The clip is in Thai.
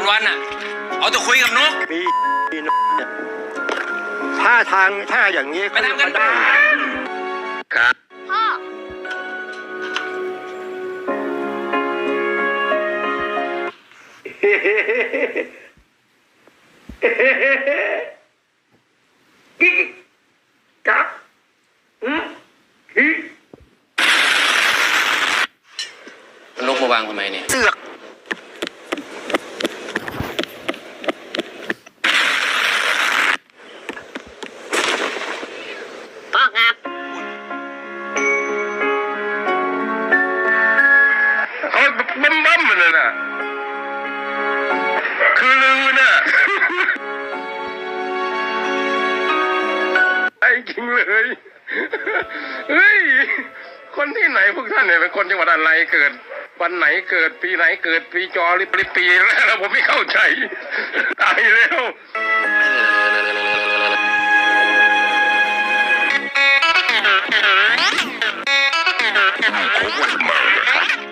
วันวันๆอะ เอาแต่คุยกับนุกมีมีนเนี่ยท่าทางท่าอย่างนี้ไปทำกันได้บ้านครับพ่อครับอืมฮินุกมาวางทำไมเนี่ย เสือก อครับเอาบ้มบ้มเลยนะคือลือน่ะไอ้จริงเลยเฮ้ยคนที่ไหนพวกท่านเนี่ยเป็นคนจังหวัดอะไรเกิด วันไหนเกิดปีไหนเกิดปีจอหรือปีปีแล้วผมไม่เข้าใจตายแล้ว confirmada.